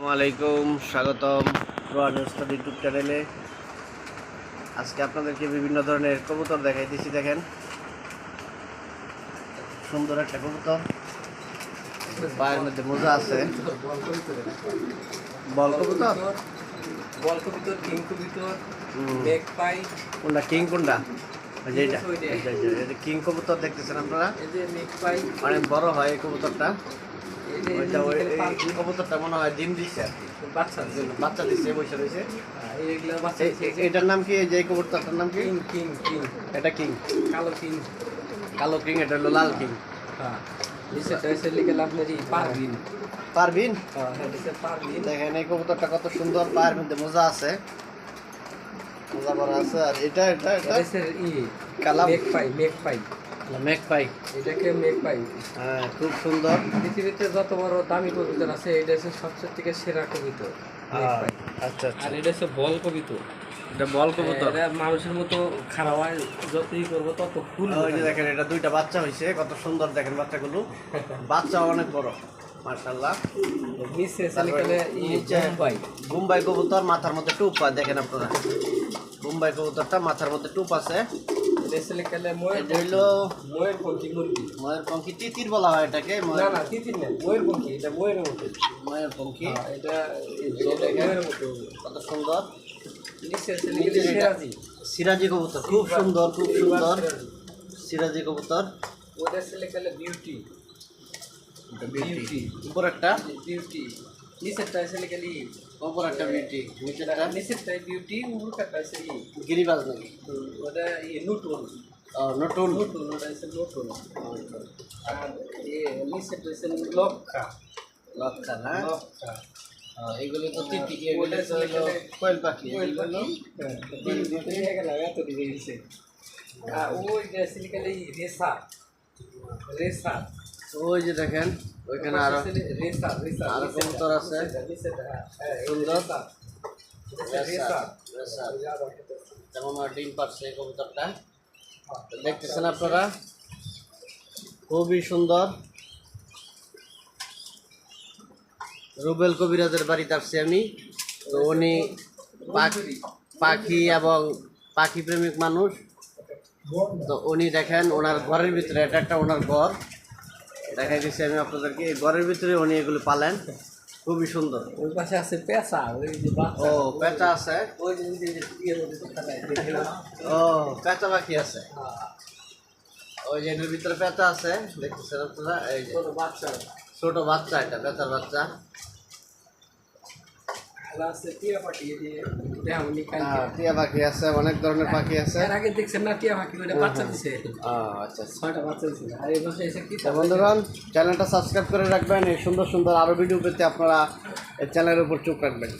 আলাইকুম স্বাগতম উস্তাদ ইউটিউব চ্যানেলে আজকে আপনাদেরকে বিভিন্ন ধরনের কবুতর দেখাইতেছি দেখেন সুন্দর একটা কবুতর পায়ের মধ্যে মোজা আছে বল কবুতর বল কবিতর কিং কবিতর পাই কোনটা কিং কোনটা ওই যে এটা ওইটা। এই যে, এই যে, এটা কিং কবুতর দেখতেছেন আপনারা অনেক বড় হয় এই কবুতরটা ওইটা ওই কবুতরটা মনে হয় ডিম দিচ্ছে আর কি। বাচ্চার জন্য বাচ্চা দিচ্ছে বসে রয়েছে। এইগুলা বাচ্চা এই- এই- এটার নাম কি? যে কবুতরটার নাম কি? কিং কিং এটা কিং। কালো কিং। কালো কিং এটা হলো লাল কিং। হ্যাঁ পারবিন হ্যাঁ নিচে পারবিন দেখেন এই কবুতরটা কত সুন্দর পায়ের মধ্যে মোজা আছে। মোজা বড় আছে আর এটা এটা কালাম। পাই মেক এটাকে মেঘ পাই হ্যাঁ খুব সুন্দর। পৃথিবীতে যত বড় দামি কবিতর আছে এটা হচ্ছে সবচেয়ে থেকে সেরা কবিতর পাই আচ্ছা আচ্ছা। আর এটা হচ্ছে বল কবিতর এটা বল কবুতর এটা মানুষের মতো খারাপ হয় যতই করব তত ফুল ওই যে দেখেন এটা দুইটা বাচ্চা হয়েছে কত সুন্দর দেখেন বাচ্চাগুলো। বাচ্চা অনেক বড় মার্শাল্লাহ মুম্বাই কবুতর মাথার মধ্যে টুপ দেখেন আপনারা। মুম্বাই কবুতরটা মাথার মধ্যে টুপ আছে। সেলিকালে ময়ূর এটা হইল ময়ূর পঙ্খী মুরগি ময়ের পঙ্খী তিতির বলা হয় এটাকে না ময়ের না তিতির না ময়ূর পঙ্খী এটা ময়ূরের মতো ময়ের পঙ্খী হ্যাঁ, এটা মতো কত সুন্দর সিরাজি কবুতর খুব সুন্দর খুব সুন্দর সিরাজি কবুতর ওটা সেলিকালে বিউটি বিউটি উপর একটা। বিউটি নিচেরটা সেলিকালি উপর একটা বিউটি নিচেরটা নিচেরটাই বিউটি উপরটা আছে ই গিরিবাজ নাকি? ওটা ই নুটুন ও, নতুন? নুটুন ওটা আছে নুটুন আর এ নিচেরটা লক্ষা। লক্ষা না? লক্ষা। এগুলো তো তিতি ওটা এগুলো তো হলো ছেলেকে- কোয়েল পাখি। কোয়েল তিন নিয়ে গেলাম, এত গেছে। ওই যে basically রেসা, রেসা। ওই যে দেখেন ওইখানে আরও আরও কবুতর আছে। সুন্দর। যেমন ডিম এই কবুতরটা। দেখতেছেন আপনারা? খুবই সুন্দর। রুবেল কবিরাজের বাড়িতে আসছি আমি। তো উনি পাখি পাখি এবং পাখি প্রেমিক মানুষ। তো উনি দেখেন ওনার ঘরের ভিতরে এটা একটা ওনার ঘর। দেখা গেছে আমি আপনাদেরকে। ঘরের ভিতরে উনি এগুলো পালেন। খুবই সুন্দর। ওই পাশে আছে পেঁচা, ওই যে ও পেঁচা আছে। ওই যে ওই যে ইয়ের মধ্যে তো খাটায়, দেখলাম। ও পেঁচা পাখি আছে। হ্যাঁ, ওই যে এটার ভিতরে পেঁচা আছে। দেখতেছেন আপনারা? এই যে ছোট বাচ্চা। ছোট বাচ্চা এটা পেঁচার বাচ্চা। টিয়া পাখি, আছে অনেক ধরনের পাখি আছে। এর আগে দেখছেন না টিয়া পাখি, ওইটা বাচ্চা দিছে। আচ্ছা আচ্ছা। ছয়টা বাচ্চা দিছে। আর এই পাশে এসে কি তো চ্যানেলটা সাবস্ক্রাইব করে রাখবেন এই সুন্দর সুন্দর আরও ভিডিও পেতে আপনারা চ্যানেলের উপর চোখ রাখবেন।